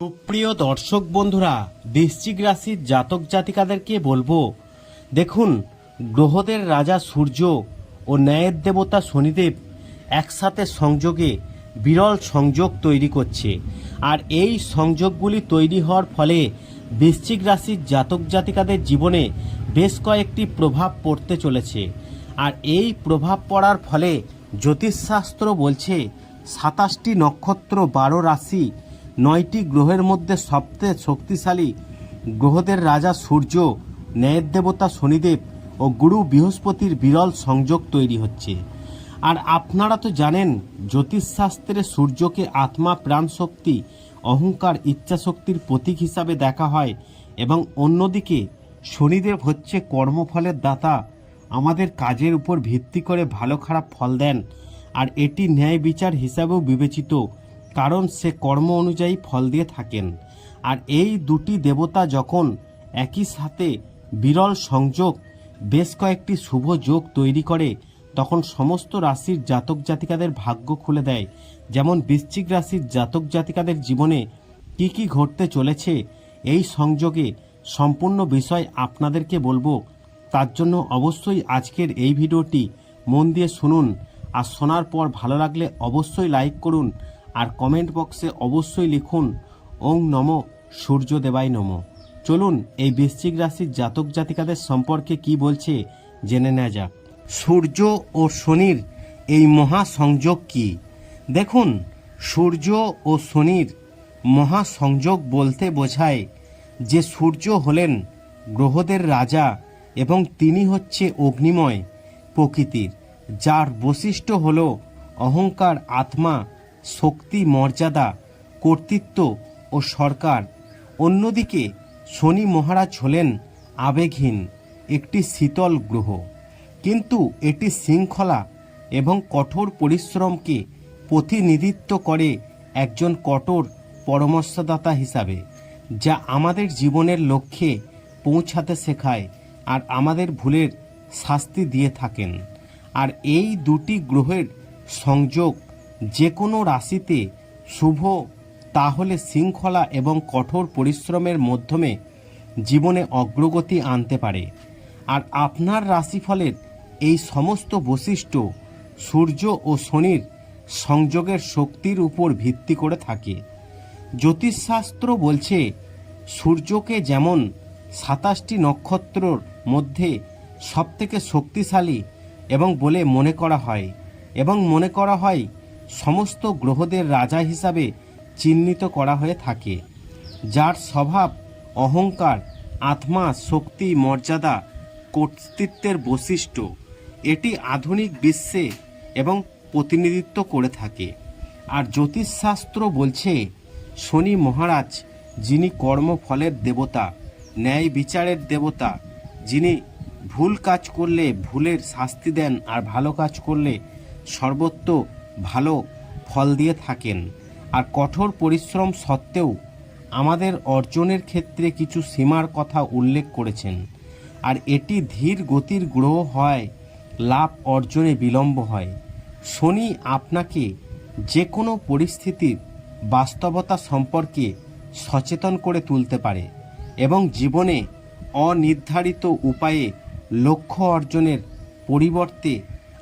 সুপ্রিয় দর্শক বন্ধুরা, বৃশ্চিক রাশির জাতক জাতিকাদেরকে বলব, দেখুন, গ্রহদের রাজা সূর্য ও ন্যায়ের দেবতা শনিদেব একসাথে সংযোগে বিরল সংযোগ তৈরি করছে। আর এই সংযোগগুলি তৈরি হওয়ার ফলে বৃশ্চিক রাশির জাতক জাতিকাদের জীবনে বেশ কয়েকটি প্রভাব পড়তে চলেছে। আর এই প্রভাব পড়ার ফলে জ্যোতিষশাস্ত্র বলছে, সাতাশটি নক্ষত্র বারো রাশি নয়টি গ্রহের মধ্যে সবচেয়ে শক্তিশালী গ্রহদের রাজা সূর্য, ন্যায়ের দেবতা শনিদেব ও গুরু বৃহস্পতির বিরল সংযোগ তৈরি হচ্ছে। আর আপনারা তো জানেন, জ্যোতিষশাস্ত্রে সূর্যকে আত্মা প্রাণ শক্তি, অহংকার ইচ্ছাশক্তির প্রতীক হিসাবে দেখা হয় এবং অন্যদিকে শনিদেব হচ্ছে কর্মফলের দাতা। আমাদের কাজের উপর ভিত্তি করে ভালো খারাপ ফল দেন, আর এটি ন্যায় বিচার হিসাবেও বিবেচিত। কারণ সে কর্ম অনুযায়ী ফল দিয়ে থাকেন। আর এই দুটি দেবতা যখন একই সাথে বিরল সংযোগ, বেশ কয়েকটি শুভ যোগ তৈরি করে, তখন সমস্ত রাশির জাতক জাতিকাদের ভাগ্য খুলে দেয়। যেমন বৃশ্চিক রাশির জাতক জাতিকাদের জীবনে কি কি ঘটতে চলেছে, এই সংযোগে সম্পূর্ণ বিষয় আপনাদেরকে বলব। তার জন্য অবশ্যই আজকের এই ভিডিওটি মন দিয়ে শুনুন। আর শোনার পর ভালো লাগলে অবশ্যই লাইক করুন। আর কমেন্ট বক্সে অবশ্যই লিখুন, ওং নম সূর্য দেবাই নম। চলুন এই বৃশ্চিক রাশির জাতক জাতিকাদের সম্পর্কে কি বলছে জেনে নেওয়া যাক। সূর্য ও শনির এই মহা সংযোগ কি? দেখুন, সূর্য ও শনির মহা সংযোগ বলতে বোঝায় যে সূর্য হলেন গ্রহদের রাজা এবং তিনি হচ্ছে অগ্নিময় প্রকৃতির, যার বৈশিষ্ট্য হল অহংকার আত্মা শক্তি, মর্যাদা, কর্তৃত্ব ও সরকার। অন্যদিকে শনি মহারাজ হলেন আবেগহীন, একটি শীতল গ্রহ। কিন্তু এটি শৃঙ্খলা এবং কঠোর পরিশ্রমকে প্রতিনিধিত্ব করে একজন কঠোর পরামর্শদাতা হিসাবে, যা আমাদের জীবনের লক্ষ্যে পৌঁছাতে শেখায় আর আমাদের ভুলের শাস্তি দিয়ে থাকেন। আর এই দুটি গ্রহের সংযোগ যে কোনো রাশিতে শুভ, তাহলে শৃঙ্খলা এবং কঠোর পরিশ্রমের মাধ্যমে জীবনে অগ্রগতি আনতে পারে। আর আপনার রাশিফলের এই সমস্ত বৈশিষ্ট্য সূর্য ও শনির সংযোগের শক্তির উপর ভিত্তি করে থাকে। জ্যোতিষশাস্ত্র বলছে, সূর্যকে যেমন সাতাশটি নক্ষত্রর মধ্যে সবথেকে শক্তিশালী এবং বলে মনে করা হয়, এবং মনে করা হয় সমস্ত গ্রহদের রাজা হিসাবে চিহ্নিত করা হয়ে থাকে, যার স্বভাব অহংকার, আত্মা, শক্তি, মর্যাদা, কর্তৃত্বের বৈশিষ্ট্য। এটি আধুনিক বিশ্বে এবং প্রতিনিধিত্ব করে থাকে। আর জ্যোতিষশাস্ত্র বলছে, শনি মহারাজ, যিনি কর্মফলের দেবতা, ন্যায় বিচারের দেবতা, যিনি ভুল কাজ করলে ভুলের শাস্তি দেন আর ভালো কাজ করলে সর্বত্র ভালো ফল দিয়ে থাকেন। আর কঠোর পরিশ্রম সত্ত্বেও আমাদের অর্জনের ক্ষেত্রে কিছু সীমার কথা উল্লেখ করেছেন। আর এটি ধীর গতির গ্রহ হয়, লাভ অর্জনে বিলম্ব হয়। শনি আপনাকে যে কোনো পরিস্থিতির বাস্তবতা সম্পর্কে সচেতন করে তুলতে পারে এবং জীবনে অনির্ধারিত উপায়ে লক্ষ্য অর্জনের পরিবর্তে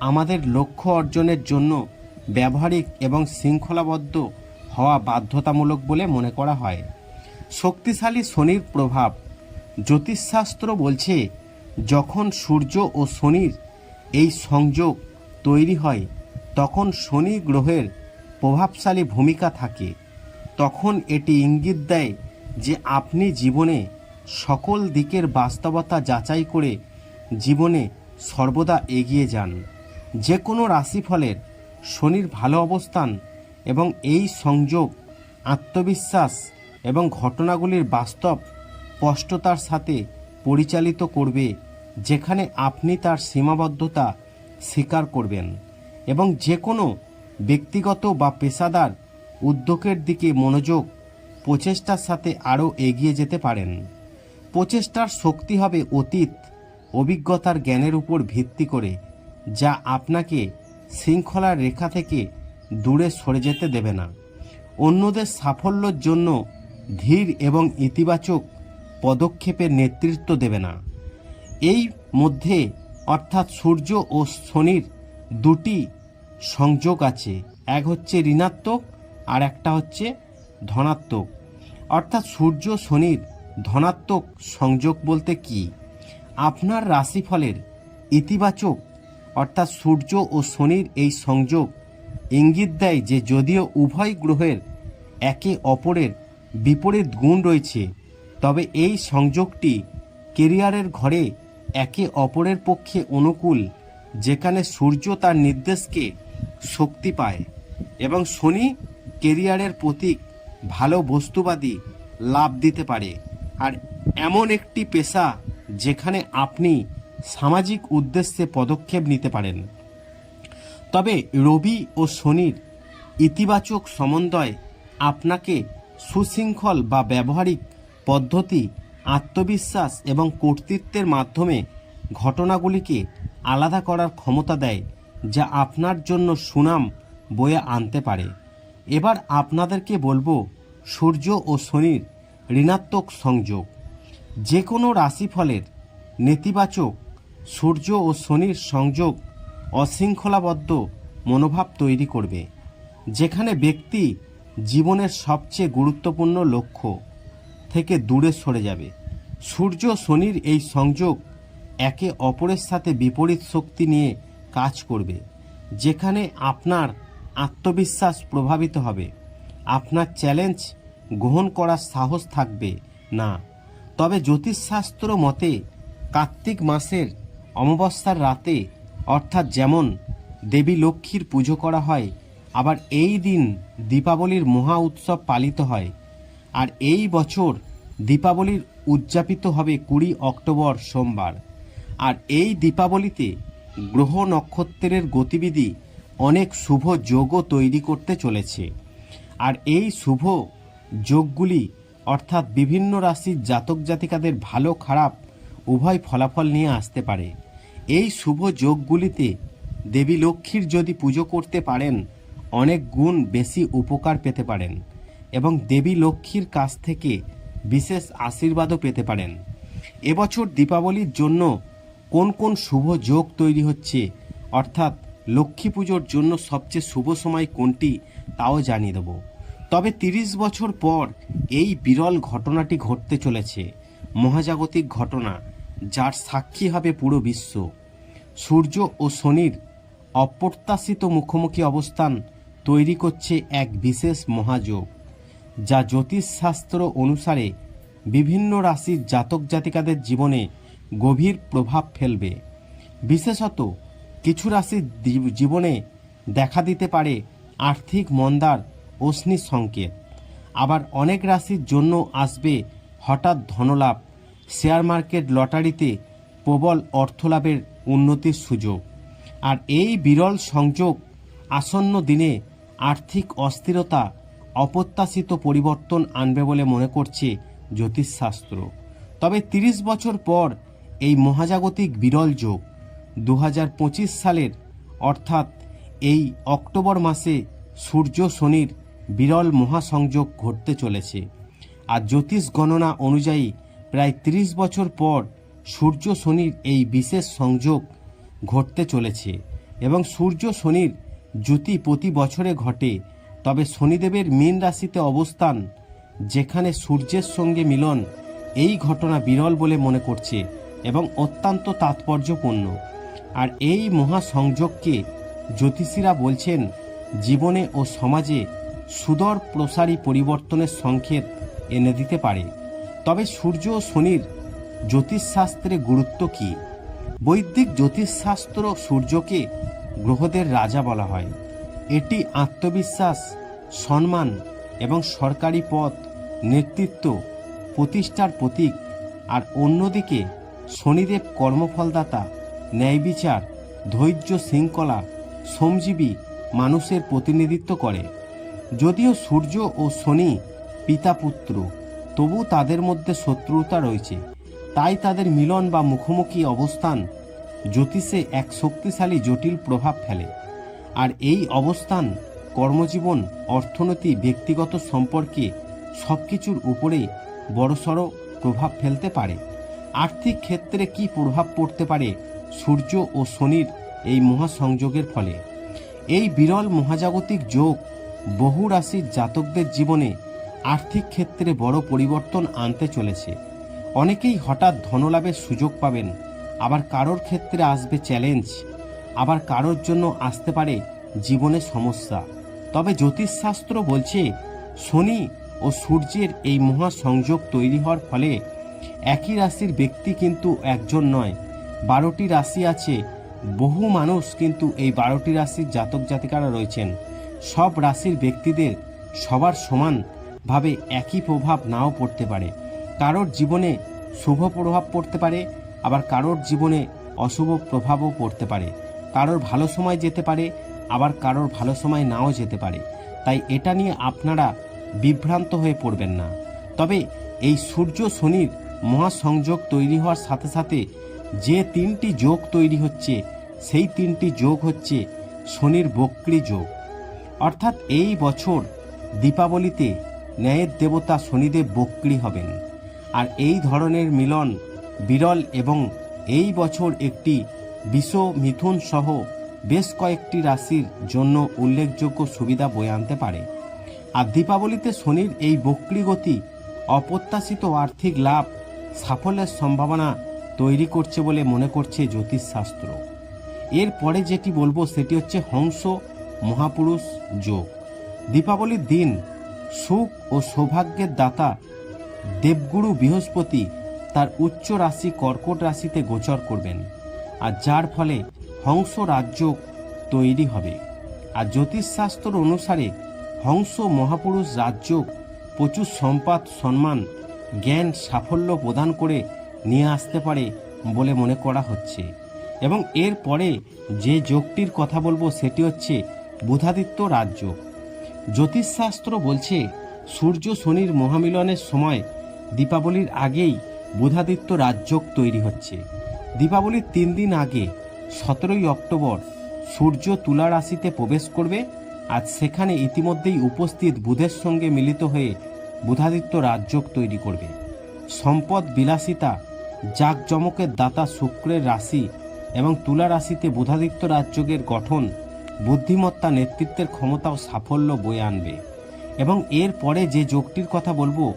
আমাদের লক্ষ্য অর্জনের জন্য ব্যবহারিক এবং শৃঙ্খলাবদ্ধ হওয়া বাধ্যতামূলক বলে মনে করা হয়। শক্তিশালী শনির প্রভাব জ্যোতিষশাস্ত্র বলছে, যখন সূর্য ও শনির এই সংযোগ তৈরি হয়, তখন শনি গ্রহের প্রভাবশালী ভূমিকা থাকে। তখন এটি ইঙ্গিত দেয় যে আপনি জীবনে সকল দিকের বাস্তবতা যাচাই করে জীবনে সর্বদা এগিয়ে যান। যে কোনো রাশিফলের শনির ভালো অবস্থান এবং এই সংযোগ, আত্মবিশ্বাস এবং ঘটনাগুলির বাস্তব স্পষ্টতার সাথে পরিচালিত করবে, যেখানে আপনি তার সীমাবদ্ধতা স্বীকার করবেন এবং যে কোনো ব্যক্তিগত বা পেশাদার উদ্যোগের দিকে মনোযোগ, প্রচেষ্টার সাথে আরও এগিয়ে যেতে পারেন। প্রচেষ্টার শক্তি হবে অতীত, অভিজ্ঞতার জ্ঞানের উপর ভিত্তি করে, যা আপনাকে শৃঙ্খলার রেখা থেকে দূরে সরে যেতে দেবে না। অন্যদের সাফল্যর জন্য ধীর এবং ইতিবাচক পদক্ষেপের নেতৃত্ব দেবে না। এই মধ্যে অর্থাৎ সূর্য ও শনির দুটি সংযোগ আছে। এক হচ্ছে ঋণাত্মক আর একটা হচ্ছে ধনাত্মক। অর্থাৎ সূর্য শনির ধনাত্মক সংযোগ বলতে কি? আপনার রাশিফলের ইতিবাচক অর্থাৎ সূর্য ও শনির এই সংযোগ ইঙ্গিত দেয় যে যদিও উভয় গ্রহের একে অপরের বিপরীত গুণ রয়েছে, তবে এই সংযোগটি কেরিয়ারের ঘরে একে অপরের পক্ষে অনুকূল, যেখানে সূর্য তার নির্দেশকে শক্তি পায় এবং শনি কেরিয়ারের প্রতীক ভালো বস্তুবাদী লাভ দিতে পারে। আর এমন একটি পেশা যেখানে আপনি সামাজিক উদ্দেশ্যে পদক্ষেপ নিতে পারেন। তবে রবি ও শনির ইতিবাচক সমন্বয় আপনাকে সুশৃঙ্খল বা ব্যবহারিক পদ্ধতি, আত্মবিশ্বাস এবং কর্তৃত্বের মাধ্যমে ঘটনাগুলিকে আলাদা করার ক্ষমতা দেয়, যা আপনার জন্য সুনাম বয়ে আনতে পারে। এবার আপনাদেরকে বলব সূর্য ও শনির ঋণাত্মক সংযোগ। যে কোনো রাশিফলের নেতিবাচক সূর্য ও শনির সংযোগ অশৃঙ্খলাবদ্ধ মনোভাব তৈরি করবে, যেখানে ব্যক্তি জীবনের সবচেয়ে গুরুত্বপূর্ণ লক্ষ্য থেকে দূরে সরে যাবে। সূর্য শনির এই সংযোগ একে অপরের সাথে বিপরীত শক্তি নিয়ে কাজ করবে, যেখানে আপনার আত্মবিশ্বাস প্রভাবিত হবে। আপনার চ্যালেঞ্জ গ্রহণ করার সাহস থাকবে না। তবে জ্যোতিষশাস্ত্র মতে কার্তিক মাসের অমাবস্যার রাতে, অর্থাৎ যেমন দেবী লক্ষ্মীর পুজো করা হয়, আবার এই দিন দীপাবলির মহা উৎসব পালিত হয়। আর এই বছর দীপাবলির উদযাপিত হবে কুড়ি অক্টোবর সোমবার। আর এই দীপাবলিতে গ্রহ নক্ষত্রের গতিবিধি অনেক শুভ যোগও তৈরি করতে চলেছে। আর এই শুভ যোগগুলি, অর্থাৎ বিভিন্ন রাশির জাতক জাতিকাদের ভালো খারাপ উভয় ফলাফল নিয়ে আসতে পারে। এই শুভ যোগগুলিতে দেবী লক্ষ্মীর যদি পুজো করতে পারেন, অনেক গুণ বেশি উপকার পেতে পারেন এবং দেবী লক্ষ্মীর কাছ থেকে বিশেষ আশীর্বাদও পেতে পারেন। এবছর দীপাবলির জন্য কোন কোন শুভ যোগ তৈরি হচ্ছে, অর্থাৎ লক্ষ্মী পুজোর জন্য সবচেয়ে শুভ সময় কোনটি তাও জানিয়ে দেব। তবে তিরিশ বছর পর এই বিরল ঘটনাটি ঘটতে চলেছে, মহাজাগতিক ঘটনা। যার সাক্ষী হবে পুরো বিশ্ব। সূর্য ও শনির অপ্রত্যাশিত মুখোমুখি অবস্থান তৈরি করছে এক বিশেষ মহাযোগ, যা জ্যোতিষশাস্ত্র অনুসারে বিভিন্ন রাশির জাতক জাতিকাদের জীবনে গভীর প্রভাব ফেলবে। বিশেষত কিছু রাশির জীবনে দেখা দিতে পারে আর্থিক মন্দার অশ্নি সংকেত আবার অনেক রাশির জন্য আসবে হঠাৎ ধনলাভ শেয়ার মার্কেট লটারিতে প্রবল অর্থলাভের উন্নতির সুযোগ। আর এই বিরল সংযোগ আসন্ন দিনে আর্থিক অস্থিরতা, অপ্রত্যাশিত পরিবর্তন আনবে বলে মনে করছে জ্যোতিষশাস্ত্র। তবে তিরিশ বছর পর এই মহাজাগতিক বিরল যোগ দু হাজার পঁচিশ সালের, অর্থাৎ এই অক্টোবর মাসে সূর্য শনির বিরল মহাসংযোগ ঘটতে চলেছে। আর জ্যোতিষ গণনা অনুযায়ী প্রায় ৩০ বছর পর সূর্য শনির এই বিশেষ সংযোগ ঘটতে চলেছে এবং সূর্য শনির জ্যোতি প্রতি বছরে ঘটে। তবে শনিদেবের মীন রাশিতে অবস্থান, যেখানে সূর্যের সঙ্গে মিলন, এই ঘটনা বিরল বলে মনে করছে এবং অত্যন্ত তাৎপর্যপূর্ণ। আর এই মহাসংযোগকে জ্যোতিষীরা বলছেন, জীবনে ও সমাজে সুদর প্রসারী পরিবর্তনের সংকেত এনে দিতে পারে। তবে সূর্য ও শনির জ্যোতিষশাস্ত্রে গুরুত্ব কী? বৈদিক জ্যোতিষশাস্ত্র সূর্যকে গ্রহদের রাজা বলা হয়। এটি আত্মবিশ্বাস, সম্মান এবং সরকারি পদ নেতৃত্ব, প্রতিষ্ঠার প্রতীক আর অন্যদিকে শনিদেব কর্মফলদাতা ন্যায় বিচার ধৈর্য শৃঙ্খলা, শ্রমজীবী মানুষের প্রতিনিধিত্ব করে। যদিও সূর্য ও শনি পিতা পুত্র তবু তাদের মধ্যে শত্রুতা রয়েছে। তাই তাদের মিলন বা মুখোমুখি অবস্থান জ্যোতিষে এক শক্তিশালী জটিল প্রভাব ফেলে। আর এই অবস্থান, কর্মজীবন, অর্থনীতি, ব্যক্তিগত সম্পর্কে সব কিছুর উপরে বড়সড় প্রভাব ফেলতে পারে। আর্থিক ক্ষেত্রে কি প্রভাব পড়তে পারে সূর্য ও শনির এই মহাসংযোগের ফলে? এই বিরল মহাজাগতিক যোগ বহু রাশির জাতকদের জীবনে আর্থিক ক্ষেত্রে বড় পরিবর্তন আনতে চলেছে। অনেকেই হঠাৎ ধনলাভের সুযোগ পাবেন, আবার কারোর ক্ষেত্রে আসবে চ্যালেঞ্জ, আবার কারোর জন্য আসতে পারে জীবনে সমস্যা। তবে জ্যোতিষশাস্ত্র বলছে, শনি ও সূর্যের এই মহাসংযোগ তৈরি হওয়ার ফলে একই রাশির ব্যক্তি কিন্তু একজন নয়, বারোটি রাশি আছে। বহু মানুষ কিন্তু এই বারোটি রাশির জাতক জাতিকারা রয়েছেন। সব রাশির ব্যক্তিদের সবার সমানভাবে একই প্রভাব নাও পড়তে পারে। কারোর জীবনে শুভ প্রভাব পড়তে পারে, আবার কারোর জীবনে অশুভ প্রভাবও পড়তে পারে। কারোর ভালো সময় যেতে পারে, আবার কারোর ভালো সময় নাও যেতে পারে। তাই এটা নিয়ে আপনারা বিভ্রান্ত হয়ে পড়বেন না। তবে এই সূর্য শনির মহাসংযোগ তৈরি হওয়ার সাথে সাথে যে তিনটি যোগ তৈরি হচ্ছে, সেই তিনটি যোগ হচ্ছে শনির বক্রী যোগ। অর্থাৎ এই বছর দীপাবলিতে ন্যায়ের দেবতা শনিদেব বক্রী হবেন। আর এই ধরনের মিলন বিরল এবং এই বছর একটি বিষ মিথুন সহ বেশ কয়েকটি রাশির জন্য উল্লেখযোগ্য সুবিধা বয়ে আনতে পারে। আর দীপাবলিতে শনির এই বক্রী গতি অপ্রত্যাশিত আর্থিক লাভ সাফল্যের সম্ভাবনা তৈরি করছে বলে মনে করছে জ্যোতিষশাস্ত্র। এরপরে যেটি বলব সেটি হচ্ছে হংস মহাপুরুষ যোগ। দীপাবলির দিন সুখ ও সৌভাগ্যের দাতা দেবগুরু বৃহস্পতি তার উচ্চ রাশি কর্কট রাশিতে গোচর করবেন, আর যার ফলে হংস রাজ্য তৈরি হবে। আর জ্যোতিষশাস্ত্র অনুসারে হংস মহাপুরুষ রাজ্য প্রচুর সম্পদ, সম্মান, জ্ঞান, সাফল্য প্রদান করে নিয়ে আসতে পারে বলে মনে করা হচ্ছে। এবং এর পরে যে যোগটির কথা বলব সেটি হচ্ছে বুধাদিত্য রাজ্য। জ্যোতিষশাস্ত্র বলছে, সূর্য শনির মহামিলনের সময় দীপাবলির আগেই বুধাদিত্য রাজযোগ তৈরি হচ্ছে। দীপাবলির তিন দিন আগে, সতেরোই অক্টোবর, সূর্য তুলা রাশিতে প্রবেশ করবে আজ সেখানে ইতিমধ্যেই উপস্থিত বুধের সঙ্গে মিলিত হয়ে বুধাদিত্য রাজযোগ তৈরি করবে। সম্পদ বিলাসিতা, জাকজমকের দাতা শুক্রের রাশি এবং তুলা রাশিতে বুধাদিত্য রাজযোগের গঠন বুদ্ধিমত্তা নেতৃত্বের ক্ষমতা ও সাফল্য বয়ে আনবে। এবং এর পরে যে যোগটির কথা বলব,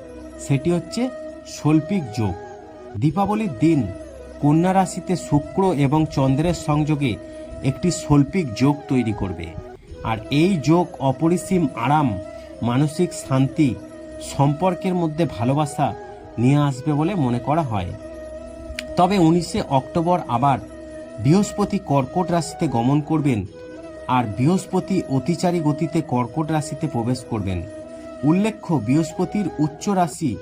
সেটি হচ্ছে শৈল্পিক যোগ। দীপাবলির দিন কন্যা রাশিতে শুক্র এবং চন্দ্রের সংযোগে একটি শৈল্পিক যোগ তৈরি করবে। আর এই যোগ অপরিসীম আরাম, মানসিক শান্তি, সম্পর্কের মধ্যে ভালোবাসা নিয়ে আসবে বলে মনে করা হয়। তবে উনিশে অক্টোবর আবার বৃহস্পতি কর্কট রাশিতে গমন করবেন আর বৃহস্পতি অতিচারী গতিতে কর্কট রাশিতে প্রবেশ করবেন। উল্লেখ্য, বৃহস্পতির উচ্চ রাশি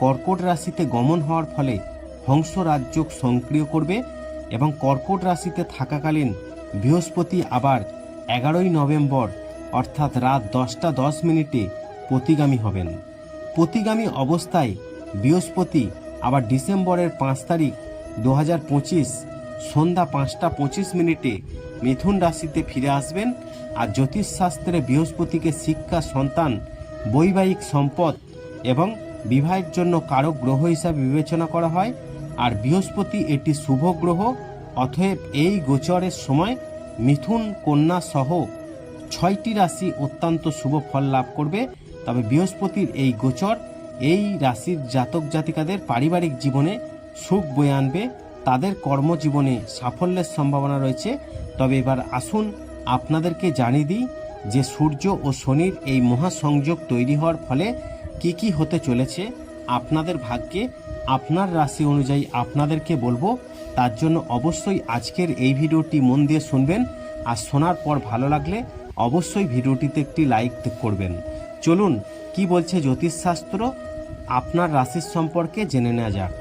কর্কট রাশিতে গমন হওয়ার ফলে হংস রাজ্য সক্রিয় করবে এবং কর্কট রাশিতে থাকাকালীন বৃহস্পতি আবার এগারোই নভেম্বর, অর্থাৎ রাত দশটা দশ মিনিটে প্রতিগামী হবেন। প্রতিগামী অবস্থায় বৃহস্পতি আবার ডিসেম্বরের পাঁচ তারিখ, দু হাজার পঁচিশ সন্ধ্যা পাঁচটা পঁচিশ মিনিটে মিথুন রাশিতে ফিরে আসবেন আর জ্যোতিষশাস্ত্রে বৃহস্পতিকে শিক্ষা, সন্তান, বৈবাহিক সম্পদ এবং বিবাহের জন্য কারক গ্রহ হিসাবে বিবেচনা করা হয়। আর বৃহস্পতি এটি শুভ গ্রহ, অতএব এই গোচরের সময় মিথুন কন্যা সহ ছয়টি রাশি অত্যন্ত শুভ ফল লাভ করবে। তবে বৃহস্পতির এই গোচর এই রাশির জাতক জাতিকাদের পারিবারিক জীবনে সুখ বয়ে আনবে। তাদের কর্মজীবনে সাফল্যের সম্ভাবনা রয়েছে। তবে এবার আসুন আপনাদেরকে জানিয়ে দিই যে সূর্য ও শনির এই মহাসংযোগ তৈরি হওয়ার ফলে কি কি হতে চলেছে। আপনাদের ভাগ্যে আপনার রাশি অনুযায়ী আপনাদেরকে বলব, তার জন্য অবশ্যই আজকের এই ভিডিওটি মন দিয়ে শুনবেন। আর শোনার পর ভালো লাগলে অবশ্যই ভিডিওটিতে একটি লাইক করবেন। চলুন, কি বলছে জ্যোতিষশাস্ত্র? আপনার রাশির সম্পর্কে জেনে নেওয়া যাক।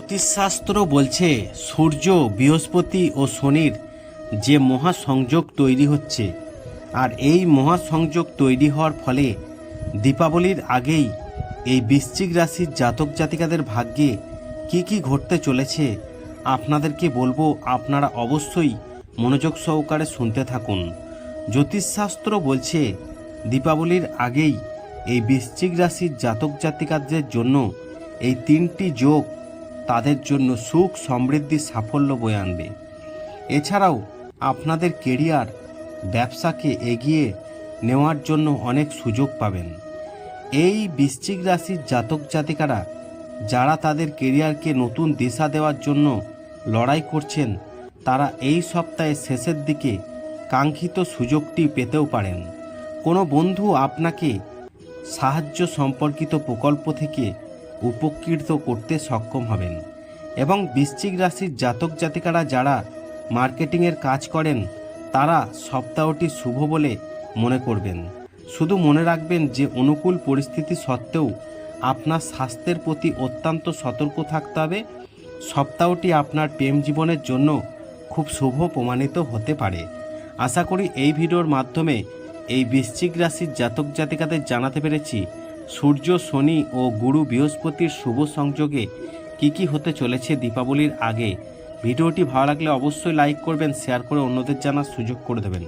জ্যোতিষশাস্ত্র বলছে, সূর্য, বৃহস্পতি ও শনির যে মহাসংযোগ তৈরি হচ্ছে, আর এই মহাসংযোগ তৈরি হওয়ার ফলে দীপাবলির আগেই এই বৃশ্চিক রাশির জাতক জাতিকাদের ভাগ্যে কি কি ঘটতে চলেছে, আপনাদেরকে বলব আপনারা অবশ্যই মনোযোগ সহকারে শুনতে থাকুন। জ্যোতিষশাস্ত্র বলছে, দীপাবলির আগেই এই বৃশ্চিক রাশির জাতক জাতিকাদের জন্য এই তিনটি যোগ তাদের জন্য সুখ, সমৃদ্ধি, সাফল্য বয়ে আনবে। এছাড়াও আপনাদের কেরিয়ার, ব্যবসাকে এগিয়ে নেওয়ার জন্য অনেক সুযোগ পাবেন। এই বৃশ্চিক রাশির জাতক জাতিকারা যারা তাদের কেরিয়ারকে নতুন দিশা দেওয়ার জন্য লড়াই করছেন, তারা এই সপ্তাহের শেষের দিকে কাঙ্ক্ষিত সুযোগটি পেতেও পারেন। কোনো বন্ধু আপনাকে সাহায্য সম্পর্কিত প্রকল্প থেকে উপকৃত করতে সক্ষম হবেন। এবং বৃশ্চিক রাশির জাতক জাতিকারা যারা মার্কেটিংয়ের কাজ করেন, তারা সপ্তাহটি শুভ বলে মনে করবেন। শুধু মনে রাখবেন যে অনুকূল পরিস্থিতি সত্ত্বেও আপনার স্বাস্থ্যের প্রতি অত্যন্ত সতর্ক থাকতে হবে। সপ্তাহটি আপনার প্রেম জীবনের জন্য খুব শুভ প্রমাণিত হতে পারে। আশা করি এই ভিডিওর মাধ্যমে এই বৃশ্চিক রাশির জাতক জাতিকাদের জানাতে পেরেছি। সূর্য, শনি ও গুরু বৃহস্পতির শুভ সংযোগে কি কি হতে চলেছে দীপাবলির আগে? ভিডিওটি ভালো লাগলে অবশ্যই লাইক করবেন শেয়ার করে অন্যদের জানার সুযোগ করে দেবেন।